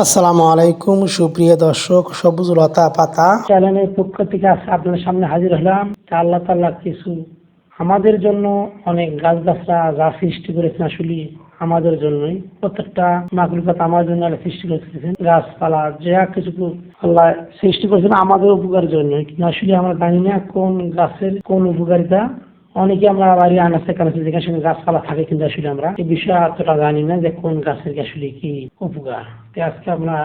আসসালামু আলাইকুম, সুপ্রিয় দর্শক, সবুজ লতা পাতা। চ্যানেলের পক্ষ থেকে আজকে আপনাদের সামনে হাজির হলাম। আল্লাহ তাল্লাহ কিছু আমাদের জন্য অনেক গাছ গাছরা যা সৃষ্টি করেছেন আসলে আমাদের জন্যই। প্রত্যেকটা মাকলুকাত আমার জন্য সৃষ্টি করেছেন গাছপালা, যা কিছু আল্লাহ সৃষ্টি করেছেন আমাদের উপকার জন্য কিন্তু আসলে আমরা জানি না কোন গাছের কোন উপকারিতা অনেকে আমরা বাড়ি আনাচে কানাচে যেখানে সঙ্গে গাছপালা থাকে কিন্তু আসলে আমরা এই বিষয়ে এতটা জানি না যে কোন গাছের আসলে কি উপকার। আজকে আমরা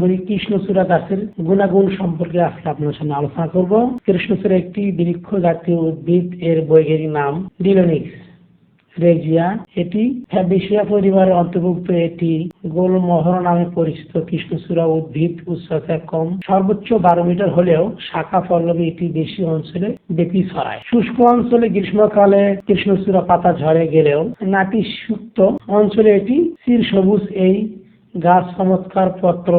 করি কৃষ্ণচূড়া গাছের গুণাগুণ সম্পর্কে আজকে আপনার সামনে আলোচনা করব। কৃষ্ণচূড়া একটি বৃক্ষ জাতীয় উদ্ভিদ, এর বৈজ্ঞানিক নাম ডিলোনিক্স রেজিয়া, এটি ফ্যাবিসিয়া পরিবারের অন্তর্ভুক্ত এটি গোলমোহর নামে পরিচিত কৃষ্ণচূড়া উদ্ভিদ উচ্চতা কম সর্বোচ্চ বারো মিটার হলেও শাখা পল্লবী এটি বেশি অঞ্চলে ব্যাপী ছড়ায় শুষ্ক অঞ্চলে গ্রীষ্মকালে কৃষ্ণচূড়া পাতা ঝরে গেলেও নাতিশুক্ত অঞ্চলে এটি চির সবুজ এই গাছ চমৎকার পত্র,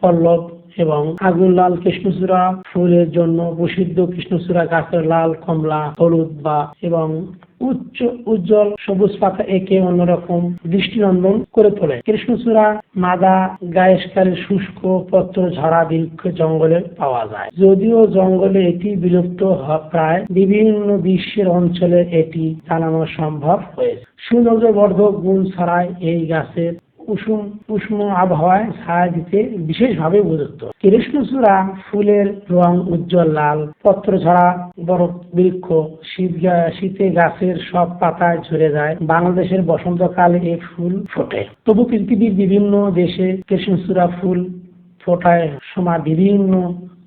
পল্লব এবং আগুন লাল কৃষ্ণচূড়া, ফুলের জন্য প্রসিদ্ধ কৃষ্ণচূড়া গাছের লাল, কমলা, হলুদ বা এবং উচ্চ উজ্জ্বল সবুজ পাতা একে অন্যরকম দৃষ্টিনন্দন করে তোলে। কৃষ্ণচূড়া মাদা গায়েসকারের শুষ্ক, পত্র ঝরা বৃক্ষ জঙ্গলে পাওয়া যায়। যদিও জঙ্গলে এটি বিলুপ্ত প্রায় বিভিন্ন বিশ্বের অঞ্চলে এটি জানানো সম্ভব হয়েছে। সৌন্দর্যবর্ধক গুণ ছাড়াই এই গাছের উষ্ণ উষ্ণ আবহাওয়ায় ছায়া দিতে বিশেষভাবে উপযুক্ত। কৃষ্ণচূড়া ফুলের রং উজ্জ্বল লাল, পত্র ঝরা বড় বৃক্ষ, শীত শীতে গাছের সব পাতায় ঝরে যায়। বাংলাদেশের বসন্তকালে এই ফুল ফোটে। তবু পৃথিবীর বিভিন্ন দেশে কৃষ্ণচূড়া ফুল ফোটায় সময় বিভিন্ন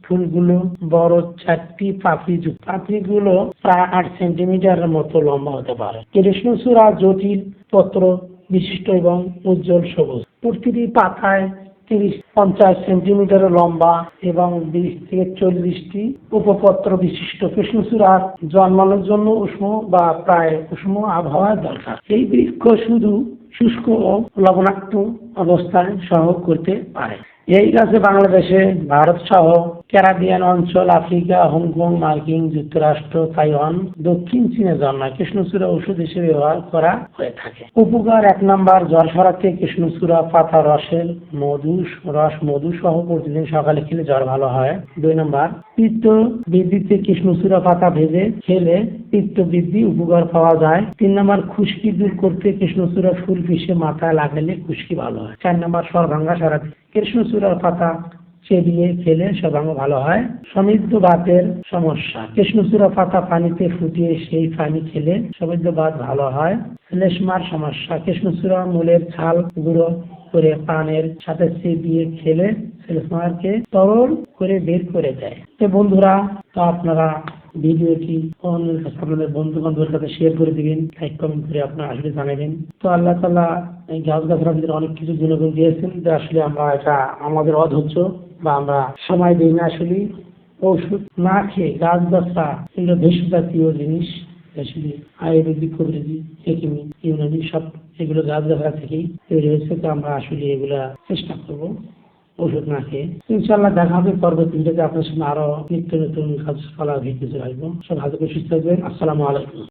ফুলগুলো বড় চারটি পাপড়ি যুক্ত। পাপড়িগুলো প্রায় আট সেন্টিমিটারের মতো লম্বা হতে পারে। কৃষ্ণচূড়া জটিল পত্র বিশিষ্ট এবং উজ্জ্বল সবুজ। প্রতিটি পাতায় তিরিশ পঞ্চাশ সেন্টিমিটার লম্বা এবং বিশ থেকে চল্লিশটি উপপত্র বিশিষ্ট কৃষ্ণচূড়ার জন্মানোর জন্য উষ্ণ বা প্রায় উষ্ণ আবহাওয়ার দরকার। এই বৃক্ষ শুধু শুষ্ক ও লবণাক্ত অবস্থায় সহ করতে পারে। এই গাছে বাংলাদেশে ভারত সহ ক্যারাবিয়ান অঞ্চল, আফ্রিকা, হংকং, মার্কিন, যুক্তরাষ্ট্র, তাইওয়ান, দক্ষিণ চীনে জন্মায়। কৃষ্ণচূড়া ওষুধ হিসেবে ব্যবহার করা হয়ে থাকে। উপকার এক নম্বর, জ্বর সরাতে কৃষ্ণচূড়া, পাতা রসের মধু, রস মধু সহ প্রতিদিন সকালে খেলে জ্বর ভালো হয়। দুই নম্বর, পিত্ত বৃদ্ধিতে কৃষ্ণচূড়া পাতা ভেজে খেলে পিত্ত বৃদ্ধি, উপকার পাওয়া যায়। তিন নম্বর, খুশকি দূর করতে কৃষ্ণচূড়া ফুল পিষে মাথায় লাগালে খুশকি ভালো হয়। চার নম্বর সর্বাঙ্গা সরাতে কৃষ্ণচূড়ার পাতা চেবিয়ে খেলে সর্বাঙ্গ ভালো হয়। সমৃদ্ধ বাতের সমস্যা। কৃষ্ণচূড়া পাতা পানিতে ফুটিয়ে সেই পানি খেলে সমৃদ্ধ বাত ভালো হয়। শ্লেষ্মার সমস্যা। কৃষ্ণচূড়া মূলের ছাল গুঁড়ো করে পানের সাথে চিবিয়ে খেলে শ্লেষ্মারকে তরল করে বের করে দেয়। তো বন্ধুরা, তো আপনারা ভিডিওটি আপনাদের বন্ধু বান্ধবের সাথে শেয়ার করে দিবেন লাইক কমেন্ট করে আপনারা আসলে জানাবেন তো আল্লাহ তালা এই গাছ গাছরা অনেক কিছু গুণগুণ দিয়েছেন যে আসলে আমরা এটা আমাদের অধৈর্য বা আমরা সময় দিই না আসলে। ওষুধ না খেয়ে গাছ গাছরা এগুলো ভেষজ জাতীয় জিনিস, আসলে আয়ুর্বেদিক কবিরাজি হেকিমি ইউনানি সব এগুলো গাছ গাছরা থেকেই তৈরি হয়েছে। তো আমরা আসলে এগুলা চেষ্টা করব। ওষুধ না খেয়ে। ইনশাল্লাহ দেখা হবে পরবর্তী আপনার সঙ্গে আরও নিত্য নতুন গাছপালা ভিডিও আসব। সব হাতে সুস্থ থাকবেন। আসসালামু আলাইকুম।